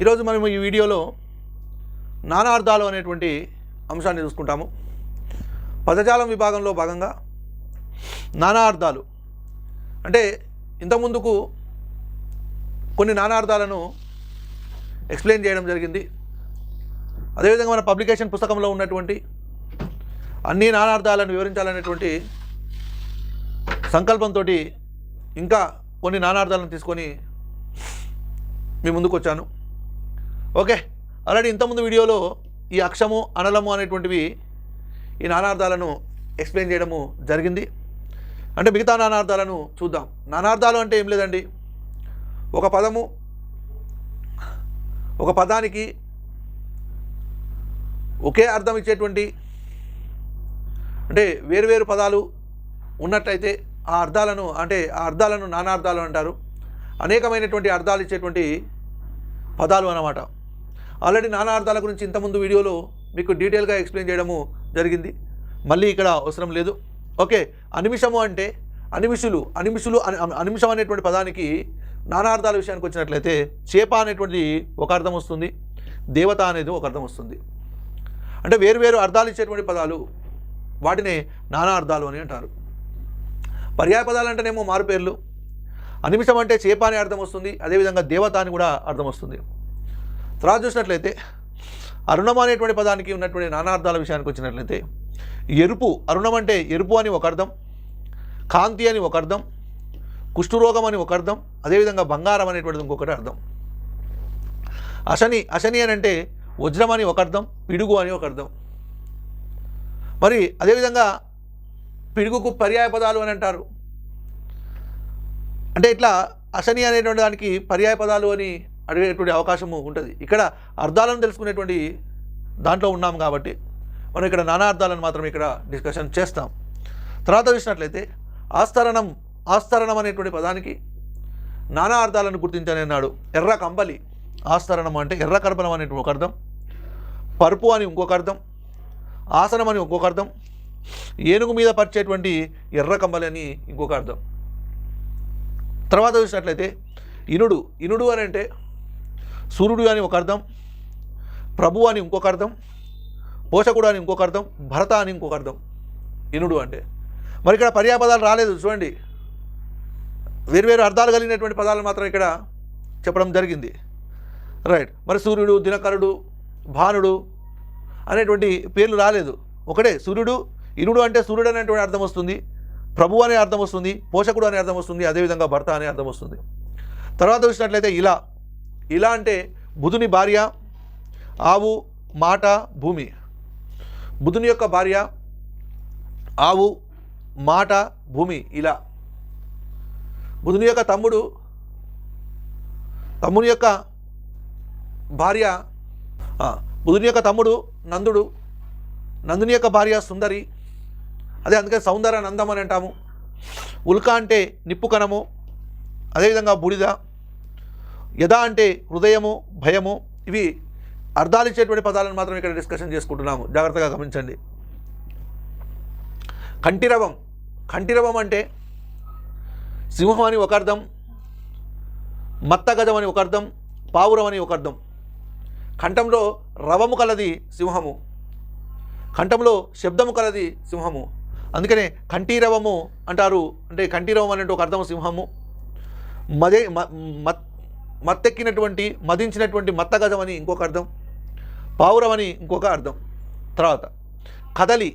ఈరోజు మనం ఈ వీడియోలో నానార్థాలు అనేటువంటి అంశాన్ని చూసుకుంటాము. పదజాలం విభాగంలో భాగంగా నానార్థాలు అంటే ఇంతకుముందుకు కొన్ని నానార్థాలను ఎక్స్ప్లెయిన్ చేయడం జరిగింది. అదేవిధంగా మన పబ్లికేషన్ పుస్తకంలో ఉన్నటువంటి అన్ని నానార్థాలను వివరించాలనేటువంటి సంకల్పంతో ఇంకా కొన్ని నానార్థాలను తీసుకొని మీ ముందుకు వచ్చాను ఓకే. ఆల్రెడీ ఇంతకుముందు వీడియోలో ఈ అక్షము అనలము అనేటువంటివి ఈ నానార్థాలను ఎక్స్ప్లెయిన్ చేయడము జరిగింది. అంటే మిగతా నానార్థాలను చూద్దాం. నానార్థాలు అంటే ఏం లేదండి. ఒక పదము ఒక పదానికి ఒకే అర్థం ఇచ్చేటువంటి అంటే వేరువేరు పదాలు ఉన్నట్లయితే ఆ అర్థాలను అంటే ఆ అర్థాలను నానార్థాలు అంటారు. అనేకమైనటువంటి అర్థాలు ఇచ్చేటువంటి పదాలు అన్నమాట. ఆల్రెడీ నానా అర్థాల గురించి ఇంతకుముందు వీడియోలో మీకు డీటెయిల్గా ఎక్స్ప్లెయిన్ చేయడము జరిగింది. మళ్ళీ ఇక్కడ అవసరం లేదు. ఓకే అనిమిషము అంటే అనిమిషులు అనిమిషులు అనిమిషం అనేటువంటి పదానికి నానార్థాల విషయానికి వచ్చినట్లయితే చేప అనేటువంటిది ఒక అర్థం వస్తుంది దేవత అనేది ఒక అర్థం వస్తుంది. అంటే వేరు అర్థాలు ఇచ్చేటువంటి పదాలు వాటిని నానా అర్థాలు అని అంటారు. పర్యాయ పదాలు అంటేనేమో మారు పేర్లు అనిమిషం అంటే చేప అనే అర్థం వస్తుంది అదేవిధంగా దేవత అని కూడా అర్థం వస్తుంది. తర్వాత చూసినట్లయితే అరుణం అనేటువంటి పదానికి ఉన్నటువంటి నానార్థాల విషయానికి వచ్చినట్లయితే ఎరుపు అరుణం అంటే ఎరుపు అని ఒక అర్థం కాంతి అని ఒక అర్థం కుష్ఠరోగం అని ఒక అర్థం అదేవిధంగా బంగారం అనేటువంటిది ఇంకొకటి అర్థం. అశని అశని అని అంటే వజ్రం అని ఒక అర్థం పిడుగు అని ఒక అర్థం. మరి అదేవిధంగా పిడుగుకు పర్యాయ పదాలు అని అంటారు. అంటే ఇట్లా అశని అనేటువంటి దానికి పర్యాయ పదాలు అని అడిగేటువంటి అవకాశము ఉంటుంది. ఇక్కడ అర్థాలను తెలుసుకునేటువంటి దాంట్లో ఉన్నాం కాబట్టి మనం ఇక్కడ నానా అర్థాలను మాత్రం ఇక్కడ డిస్కషన్ చేస్తాం. తర్వాత చూసినట్లయితే ఆస్తరణం ఆస్తరణం అనేటువంటి పదానికి నానా అర్థాలను గుర్తించానన్నాడు ఎర్ర కంబలి ఆస్తరణం అంటే ఎర్ర కర్బనం అనేటువంటి ఒక అర్థం పరుపు అని ఇంకొక అర్థం ఆసనం అని ఇంకొక అర్థం ఏనుగు మీద పరిచేటువంటి ఎర్ర కంబలి అని ఇంకొక అర్థం. తర్వాత చూసినట్లయితే ఇనుడు ఇనుడు అని అంటే సూర్యుడు అని ఒక అర్థం ప్రభు అని ఇంకొక అర్థం పోషకుడు అని ఇంకొక అర్థం భరత అని ఇంకొక అర్థం. ఇనుడు అంటే. మరి ఇక్కడ పర్యాపదాలు రాలేదు చూడండి. వేరువేరు అర్థాలు కలిగినటువంటి పదాలు మాత్రం ఇక్కడ చెప్పడం జరిగింది. రైట్ మరి సూర్యుడు దినకరుడు భానుడు అనేటువంటి పేర్లు రాలేదు. ఒకటే సూర్యుడు ఇనుడు అంటే సూర్యుడు అనేటువంటి అర్థం వస్తుంది ప్రభు అనే అర్థం వస్తుంది పోషకుడు అనే అర్థం వస్తుంది అదేవిధంగా భర్త అనే అర్థం వస్తుంది. తర్వాత చూసినట్లయితే ఇలా. ఇలా అంటే బుధుని భార్య ఆవు మాట భూమి. బుధుని యొక్క భార్య ఆవు మాట భూమి ఇలా. బుధుని యొక్క తమ్ముడు తమ్ముని యొక్క భార్య బుధుని యొక్క తమ్ముడు నందుడు. నందుని యొక్క భార్య సుందరి. అదే అందుకే సౌందర్య నందం అని అంటాము. ఉల్క అంటే నిప్పు కణము అదేవిధంగా బూడిద. యథా అంటే హృదయము భయము ఇవి అర్థాలు ఇచ్చేటువంటి పదాలను మాత్రం ఇక్కడ డిస్కషన్ చేసుకుంటున్నాము. జాగ్రత్తగా గమనించండి. కంటిరవం. కంటిరవం అంటే సింహం అని ఒక అర్థం మత్తగజం అని ఒక అర్థం పావురం అని ఒక అర్థం. కంఠంలో రవము కలది సింహము. కంఠంలో శబ్దము కలది సింహము. అందుకనే కంఠీరవము అంటారు. అంటే కంఠీరవం అనేటువంటి ఒక అర్థం సింహము. మదే మ- మత్ మత్తెక్కినటువంటి మదించినటువంటి మత్తగజం అని ఇంకొక అర్థం పావురం అని ఇంకొక అర్థం. తర్వాత కదలి.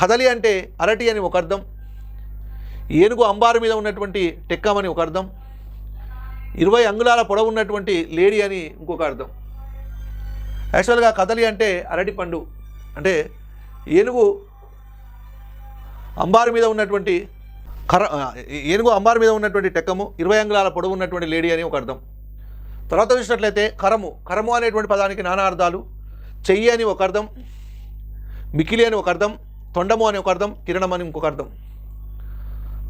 కదలి అంటే అరటి అని ఒక అర్థం ఏనుగు అంబారు మీద ఉన్నటువంటి టెక్కం అని ఒక అర్థం ఇరవై అంగుళాల పొడవు ఉన్నటువంటి లేడీ అని ఇంకొక అర్థం. యాక్చువల్గా కదలి అంటే అరటి పండు అంటే ఏనుగు అంబారు మీద ఉన్నటువంటి కర ఏనుగు అంబార్ మీద ఉన్నటువంటి టెక్కము ఇరవై అంగుళాల పొడవు ఉన్నటువంటి లేడీ అని ఒక అర్థం తర్వాత చూసినట్లయితే కరము కరము అనేటువంటి పదానికి నానా అర్థాలు చెయ్యి అని ఒక అర్థం మికిలి అని ఒక అర్థం తొండము అని ఒక అర్థం కిరణం అని ఇంకొక అర్థం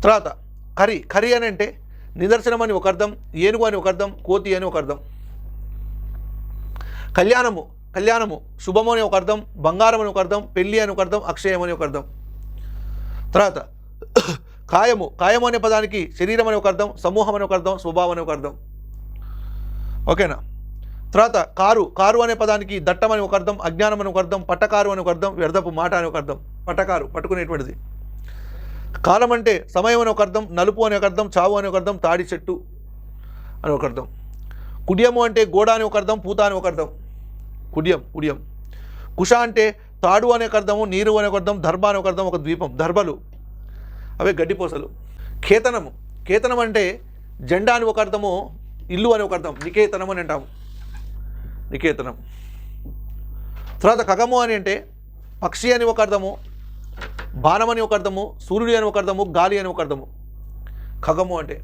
తర్వాత కరి కరి అని అంటే నిదర్శనం అని ఒక అర్థం ఏనుగు అని ఒక అర్థం కోతి అని ఒక అర్థం కళ్యాణము కళ్యాణము శుభము అని ఒక అర్థం బంగారం అని ఒక అర్థం పెళ్ళి అని ఒక అర్థం అక్షయం అని ఒక అర్థం తర్వాత కాయము కాయము అనే పదానికి శరీరం అనే ఒక అర్థం సమూహం అనే ఒక అర్థం స్వభావం అనే ఒక అర్థం ఓకేనా తర్వాత కారు కారు అనే పదానికి దట్టం అని ఒక అర్థం అజ్ఞానం అనే ఒక అర్థం పట్టకారు అని ఒక అర్థం వ్యర్థపు మాట అని ఒక అర్థం పట్టకారు పట్టుకునేటువంటిది కాలం అంటే సమయం అని ఒక అర్థం నలుపు అని ఒక అర్థం చావు అని ఒక అర్థం తాడి చెట్టు అని ఒక అర్థం కుడియము అంటే గోడ అని ఒక అర్థం పూత అనే ఒక అర్థం కుడియం కుడియం కుష అంటే తాడు అనే ఒక అర్థము నీరు అనే ఒక అర్థం ధర్మ అనే ఒక అర్థం ఒక ద్వీపం ధర్మలు అవే గడ్డిపోసలు కేతనము కేతనం అంటే జెండా అని ఒక అర్థము ఇల్లు అని ఒక అర్థం నికేతనం అని అంటాము నికేతనం తర్వాత ఖగము అని అంటే పక్షి అని ఒక అర్థము బాణం అని ఒక అర్థము సూర్యుడు అని ఒక అర్థము గాలి అని ఒక అర్థము ఖగము అంటే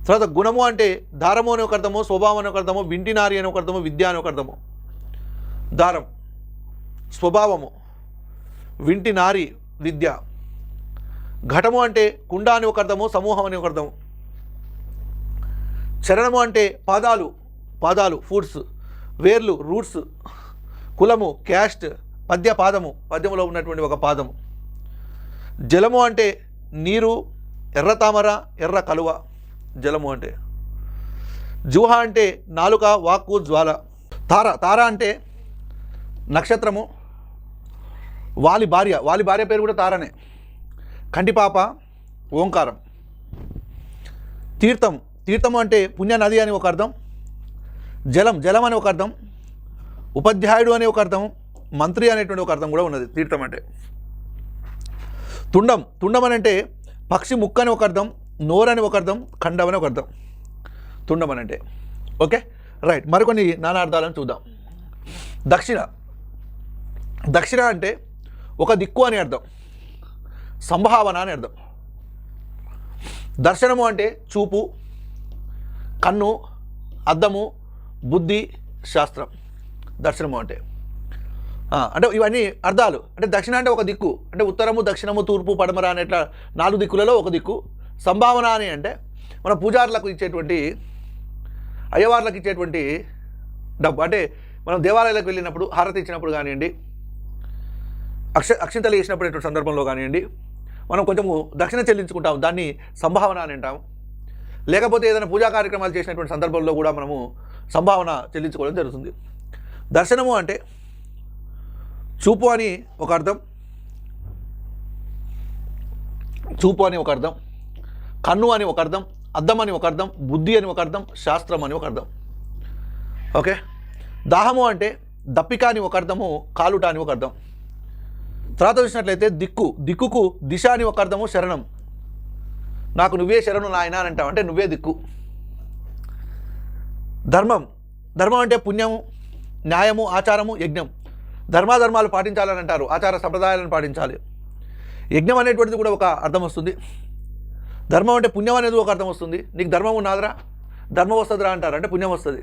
తర్వాత గుణము అంటే దారము అని ఒక అర్థము స్వభావం అని ఒక అర్థము వింటినారి అని ఒక అర్థము విద్య అని ఒక అర్థము దారం స్వభావము వింటి నారి విద్య ఘటము అంటే కుండ అని ఒక అర్థము సమూహం అని ఒక అర్థము. చరణము అంటే పాదాలు పాదాలు ఫుడ్స్ వేర్లు రూట్స్ కులము క్యాస్ట్ పద్య పాదము పద్యములో ఉన్నటువంటి ఒక పాదము. జలము అంటే నీరు ఎర్ర తామర ఎర్ర కలువ జలము అంటే. జుహ అంటే నాలుక వాక్కు జ్వాల. తార తార అంటే నక్షత్రము వాలి భార్య వాలి భార్య పేరు కూడా తారనే. కంటిపాప ఓంకారం. తీర్థం. తీర్థము అంటే పుణ్య నది అని ఒక అర్థం జలం జలం అని ఒక అర్థం ఉపాధ్యాయుడు అనే ఒక అర్థం మంత్రి అనేటువంటి ఒక అర్థం కూడా ఉన్నది తీర్థం అంటే. తుండం. తుండం అని అంటే పక్షి ముక్క అని ఒక అర్థం నోరు అని ఒక అర్థం ఖండం అని ఒక అర్థం. తుండం అని అంటే. ఓకే? రైట్. మరికొన్ని నానార్థాలను చూద్దాం. దక్షిణ. దక్షిణ అంటే ఒక దిక్కు అని అర్థం. సంభావన అని అర్థం. దర్శనము అంటే చూపు కన్ను అద్దము బుద్ధి శాస్త్రం. దర్శనము అంటే. అంటే ఇవన్నీ అర్థాలు. అంటే దక్షిణ అంటే ఒక దిక్కు. అంటే ఉత్తరము దక్షిణము తూర్పు పడమర అనే ఇట్లా నాలుగు దిక్కులలో ఒక దిక్కు. సంభావన అని అంటే మన పూజారులకు ఇచ్చేటువంటి అయ్యవార్లకు ఇచ్చేటువంటి డబ్బు. అంటే మనం దేవాలయాలకు వెళ్ళినప్పుడు హారతి ఇచ్చినప్పుడు కానివ్వండి అక్ష అక్షింతలు వేసినప్పుడు సందర్భంలో కానివ్వండి మనం కొంచెము దక్షిణ చెల్లించుకుంటాం దాన్ని సంభావన అని అంటాం లేకపోతే ఏదైనా పూజా కార్యక్రమాలు చేసినటువంటి సందర్భంలో కూడా మనము సంభావన చెల్లించుకోవడం జరుగుతుంది. దర్శనము అంటే చూపు అని ఒక అర్థం చూపు అని ఒక అర్థం కన్ను అని ఒక అర్థం అద్దం అని ఒక అర్థం బుద్ధి అని ఒక అర్థం శాస్త్రం అని ఒక అర్థం. ఓకే? దాహము అంటే దప్పిక అని ఒక అర్థము కాలుట అని ఒక అర్థం. తర్వాత చూసినట్లయితే దిక్కు దిక్కుకు దిశ అని ఒక అర్థము శరణం. నాకు నువ్వే శరణు నాయన అని అంటావు. అంటే నువ్వే దిక్కు. ధర్మం. ధర్మం అంటే పుణ్యము న్యాయము ఆచారము యజ్ఞం. ధర్మాధర్మాలు పాటించాలని అంటారు. ఆచార సంప్రదాయాలను పాటించాలి. యజ్ఞం అనేటువంటిది కూడా ఒక అర్థం వస్తుంది. ధర్మం అంటే పుణ్యం అనేది ఒక అర్థం వస్తుంది. నీకు ధర్మం ఉన్నాదిరా ధర్మం వస్తుందిరా అంటారు. అంటే పుణ్యం వస్తుంది.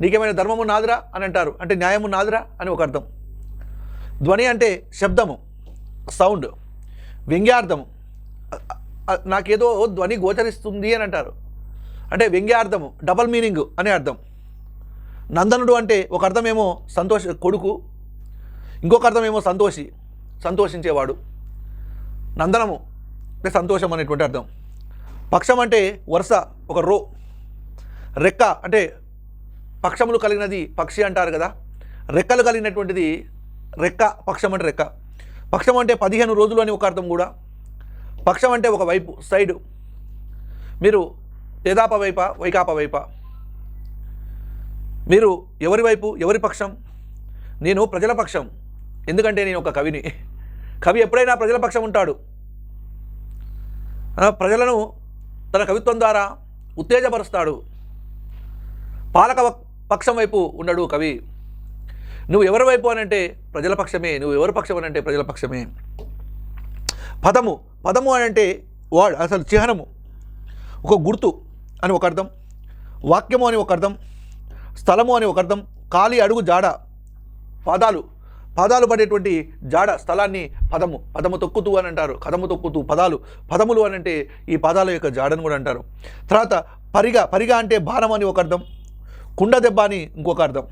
నీకేమైనా ధర్మం ఉన్నదిరా అని అంటారు. అంటే న్యాయం ఉన్నదిరా అని ఒక అర్థం. ధ్వని అంటే శబ్దము సౌండ్ వ్యంగ్యార్థము. నాకేదో ధ్వని గోచరిస్తుంది అని అంటారు. అంటే వ్యంగ్యార్థము డబల్ మీనింగ్ అనే అర్థం. నందనుడు అంటే ఒక అర్థమేమో సంతోష కొడుకు. ఇంకొక అర్థమేమో సంతోషి సంతోషించేవాడు. నందనము అంటే సంతోషం అనేటువంటి అర్థం. పక్షం అంటే వరుస ఒక రో. రెక్క అంటే పక్షములు కలిగినది పక్షి అంటారు కదా. రెక్కలు కలిగినటువంటిది రెక్క పక్షం అంటే రెక్క. పక్షం అంటే పదిహేను రోజులు అని ఒక అర్థం కూడా. పక్షం అంటే ఒక వైపు సైడు. మీరు తెదాప వైప వైకాప వైప. మీరు ఎవరి వైపు ఎవరి పక్షం? నేను ప్రజల పక్షం. ఎందుకంటే నేను ఒక కవిని. కవి ఎప్పుడైనా ప్రజల పక్షం ఉంటాడు. ప్రజలను తన కవిత్వం ద్వారా ఉత్తేజపరుస్తాడు. పాలక పక్షం వైపు ఉండడు కవి. నువ్వు ఎవరి వైపు అనంటే ప్రజల పక్షమే నువ్వు ఎవరి పక్షం అనంటే ప్రజల పక్షమే. పదము పదము అని అంటే వాడ్ అసలు చిహ్నము. ఒక గుర్తు అని ఒక అర్థం వాక్యము అని ఒక అర్థం స్థలము అని ఒక అర్థం ఖాళీ అడుగు జాడ పాదాలు. పాదాలు పడేటువంటి జాడ స్థలాన్ని పదము పదము తొక్కుతూ అని అంటారు కదము తొక్కుతూ పదాలు. పదములు అని అంటే ఈ పదాల యొక్క జాడను కూడా అంటారు. తర్వాత పరిగ పరిగ అంటే భారం అని ఒక అర్థం కుండ దెబ్బ అని ఇంకొక అర్థం.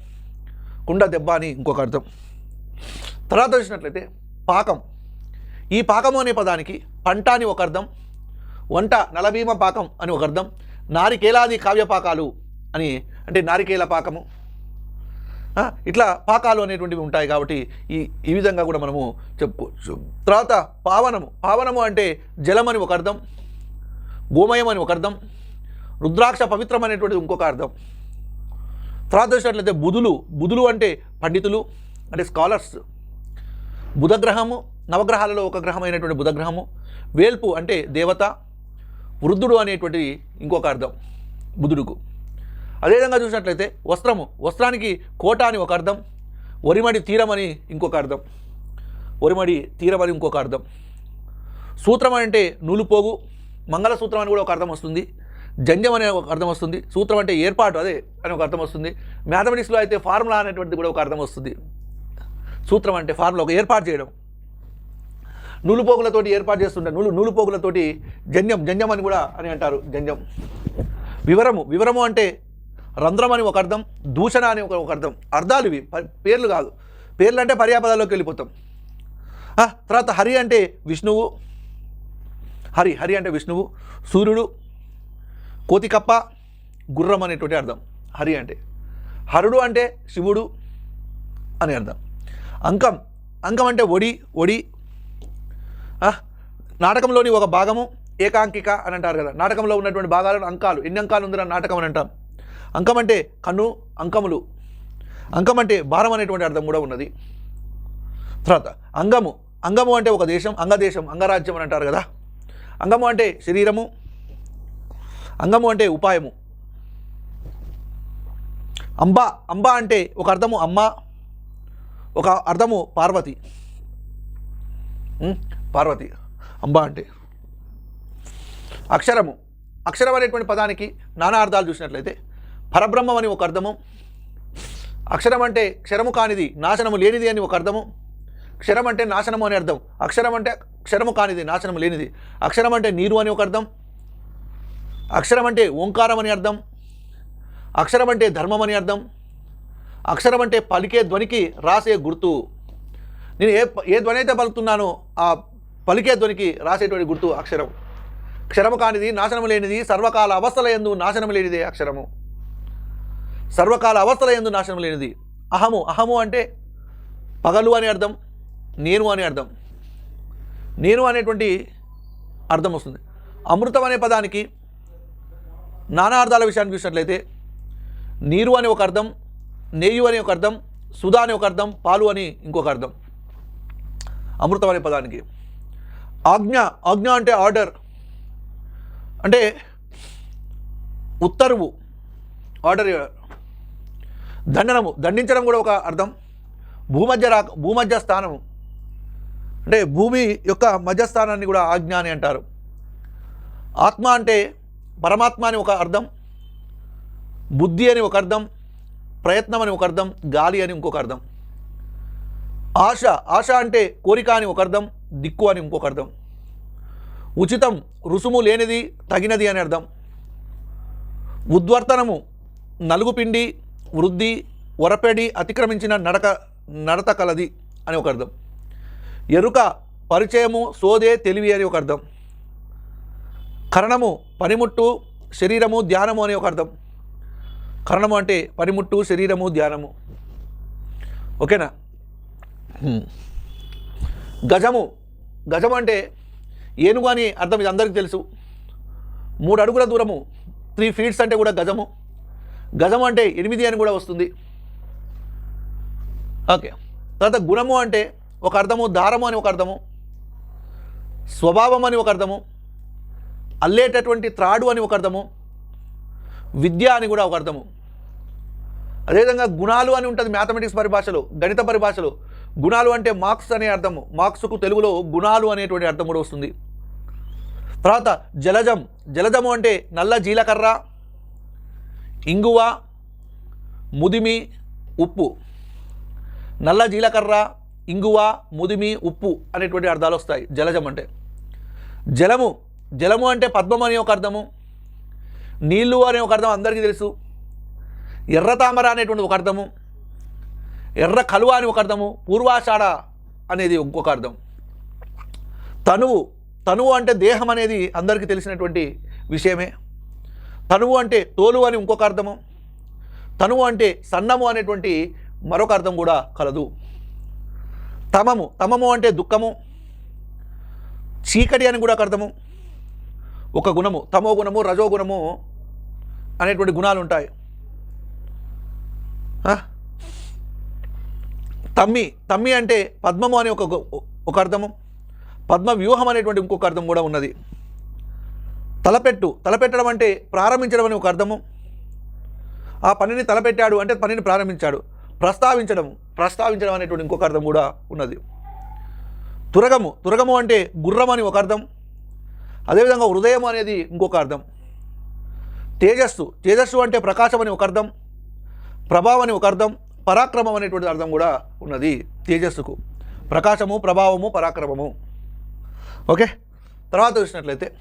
కుండ దెబ్బ అని ఇంకొక అర్థం. తర్వాత వచ్చినట్లయితే పాకం. ఈ పాకము అనే పదానికి పంట అని ఒక అర్థం వంట నలభీమ పాకం అని ఒక అర్థం నారికేలాది కావ్యపాకాలు అని అంటే నారికేల పాకము. ఇట్లా పాకాలు అనేటువంటివి ఉంటాయి కాబట్టి ఈ ఈ విధంగా కూడా మనము చెప్పుకోవచ్చు. తర్వాత పావనము. పావనము అంటే జలం అని ఒక అర్థం గోమయం అని ఒక అర్థం రుద్రాక్ష పవిత్రం అనేటువంటిది ఇంకొక అర్థం. తర్వాత చూసినట్లయితే బుధులు బుధులు అంటే పండితులు అంటే స్కాలర్స్. బుధగ్రహము నవగ్రహాలలో ఒక గ్రహం అయినటువంటి బుధగ్రహము. వేల్పు అంటే దేవత వృద్ధుడు అనేటువంటి ఇంకొక అర్థం బుధుడుకు. అదేవిధంగా చూసినట్లయితే వస్త్రము వస్త్రానికి కోట అని ఒక అర్థం ఒరిమడి తీరం అని ఇంకొక అర్థం. ఒరిమడి తీరం అని ఇంకొక అర్థం. సూత్రం అంటే నూలుపోగు మంగళసూత్రం అని కూడా ఒక అర్థం వస్తుంది. జంజం అనే ఒక అర్థం వస్తుంది. సూత్రం అంటే ఏర్పాటు అదే అని ఒక అర్థం వస్తుంది. మ్యాథమెటిక్స్లో అయితే ఫార్ములా అనేటువంటిది కూడా ఒక అర్థం వస్తుంది. సూత్రం అంటే ఫార్ములా ఒక ఏర్పాటు చేయడం. నూలుపోగులతోటి ఏర్పాటు చేస్తుంటారు నూలు నూలుపోగులతోటి జంజం జంజం అని కూడా అని అంటారు. జంజం. వివరము వివరము అంటే రంధ్రం అని ఒక అర్థం దూషణ అని ఒక ఒక అర్థం. అర్థాలు ఇవి ప- పేర్లు కాదు. పేర్లు అంటే పర్యాపదాల్లోకి వెళ్ళిపోతాం. తర్వాత హరి అంటే విష్ణువు. హరి హరి అంటే విష్ణువు. సూర్యుడు కోతికప్ప గుర్రం అనేటువంటి అర్థం. హరి అంటే. హరుడు అంటే శివుడు అని అర్థం. అంకం అంకం అంటే ఒడి ఒడి. నాటకంలోని ఒక భాగము ఏకాంకిక అని అంటారు కదా. నాటకంలో ఉన్నటువంటి భాగాలను అంకాలు ఎన్ని అంకాలు ఉందిరా నాటకం అని అంటాం. అంకం అంటే కన్ను అంకములు. అంకం అంటే భారం అనేటువంటి అర్థం కూడా ఉన్నది. తర్వాత అంగము అంగము అంటే ఒక దేశం అంగదేశం అంగరాజ్యం అని అంటారు కదా. అంగము అంటే శరీరము అంగము అంటే ఉపాయము. అంబ అంబ అంటే ఒక అర్థము అమ్మ ఒక అర్థము పార్వతి. పార్వతి అంబ అంటే. అక్షరము అక్షరం అనేటువంటి పదానికి నానా అర్థాలు చూసినట్లయితే పరబ్రహ్మం అని ఒక అర్థము అక్షరం అంటే క్షరము కానిది నాశనము లేనిది అని ఒక అర్థము క్షరం అంటే నాశనము అని అర్థం అక్షరం అంటే క్షరము కానిది నాశనము లేనిది అక్షరం అంటే నీరు అని ఒక అర్థం అక్షరం అంటే ఓంకారం అని అర్థం. అక్షరం అంటే ధర్మం అని అర్థం. అక్షరం అంటే పలికే ధ్వనికి రాసే గుర్తు. నేను ఏ ఏ ధ్వని అయితే పలుకుతున్నానో ఆ పలికే ధ్వనికి రాసేటువంటి గుర్తు అక్షరం. క్షరము కానిది నాశనం లేనిది సర్వకాల అవస్థల ఎందు నాశనం లేనిదే అక్షరము. సర్వకాల అవస్థల ఎందు నాశనం లేనిది. అహము అహము అంటే పగలు అని అర్థం నేను అని అర్థం. నేను అనేటువంటి అర్థం వస్తుంది. అమృతం అనే పదానికి నానా అర్థాల విషయాన్ని చూసినట్లయితే నీరు అని ఒక అర్థం నెయ్యి అని ఒక అర్థం సుధా అని ఒక అర్థం పాలు అని ఇంకొక అర్థం. అమృతం అనే పదానికి. ఆజ్ఞ ఆజ్ఞ అంటే ఆర్డర్. అంటే ఉత్తర్వు ఆర్డర్ దండనము దండించడం కూడా ఒక అర్థం. భూమధ్య రా భూమధ్య స్థానము. అంటే భూమి యొక్క మధ్యస్థానాన్ని కూడా ఆజ్ఞ అని అంటారు. ఆత్మ అంటే పరమాత్మ అని ఒక అర్థం బుద్ధి అని ఒక అర్థం ప్రయత్నం అని ఒక అర్థం గాలి అని ఇంకొక అర్థం. ఆశ ఆశ అంటే కోరిక అని ఒక అర్థం దిక్కు అని ఇంకొక అర్థం. ఉచితం రుసుము లేనిది తగినది అని అర్థం. ఉద్వర్తనము నలుగుపిండి వృద్ధి వరపెడి అతిక్రమించిన నడక నడత కలది అని ఒక అర్థం. ఎరుక పరిచయము సోదే తెలివి అని ఒక అర్థం. కరణము పనిముట్టు శరీరము ధ్యానము అని ఒక అర్థం. కరణము అంటే పనిముట్టు శరీరము ధ్యానము. ఓకేనా? గజము. గజము అంటే ఏనుగు అని అర్థం ఇది అందరికీ తెలుసు. మూడు అడుగుల దూరము. త్రీ ఫీట్స్ అంటే కూడా గజము. గజము అంటే ఎనిమిది అని కూడా వస్తుంది. ఓకే. తర్వాత గుణము అంటే ఒక అర్థము దారము అని ఒక అర్థము. స్వభావం అని ఒక అర్థము. అల్లేటటువంటి త్రాడు అని ఒక అర్థము విద్య అని కూడా ఒక అర్థము. అదేవిధంగా గుణాలు అని ఉంటుంది మ్యాథమెటిక్స్ పరిభాషలో గణిత పరిభాషలో. గుణాలు అంటే మార్క్స్ అనే అర్థము మార్క్స్కు తెలుగులో గుణాలు అనేటువంటి అర్థం కూడా వస్తుంది. తర్వాత జలజం జలజము అంటే నల్ల జీలకర్ర ఇంగువ ముదిమి ఉప్పు. నల్ల జీలకర్ర ఇంగువ ముదిమి ఉప్పు అనేటువంటి అర్థాలు వస్తాయి జలజం అంటే. జలము జలము అంటే పద్మం అని ఒక అర్థము నీళ్ళు అనే ఒక అర్థం అందరికీ తెలుసు. ఎర్ర తామర అనేటువంటి ఒక అర్థము ఎర్ర కలువ అని ఒక అర్థము పూర్వాషాఢ అనేది ఇంకొక అర్థం. తనువు తనువు అంటే దేహం అనేది అందరికీ తెలిసినటువంటి విషయమే. తనువు అంటే తోలు అని ఇంకొక అర్థము తనువు అంటే సన్నము అనేటువంటి మరొక అర్థం కూడా కలదు. తమము తమము అంటే దుఃఖము చీకటి అని కూడా ఒక అర్థము ఒక గుణము తమో గుణము రజో గుణము అనేటువంటి గుణాలు ఉంటాయి తమ్మి తమ్మి అంటే పద్మము అనే ఒక గు- ఒక అర్థము. పద్మ వ్యూహం అనేటువంటి ఇంకొక అర్థం కూడా ఉన్నది. తలపెట్టు తలపెట్టడం అంటే ప్రారంభించడం అని ఒక అర్థము. ఆ పనిని తలపెట్టాడు అంటే పనిని ప్రారంభించాడు. ప్రస్తావించడం ప్రస్తావించడం అనేటువంటి ఇంకొక అర్థం కూడా ఉన్నది. తురగము తురగము అంటే గుర్రం అని ఒక అర్థం. అదేవిధంగా హృదయం అనేది ఇంకొక అర్థం. తేజస్సు తేజస్సు అంటే ప్రకాశం అని ఒక అర్థం ప్రభావం అని ఒక అర్థం పరాక్రమం అనేటువంటి అర్థం కూడా ఉన్నది తేజస్సుకు. ప్రకాశము ప్రభావము పరాక్రమము. ఓకే? తర్వాత చూసినట్లయితే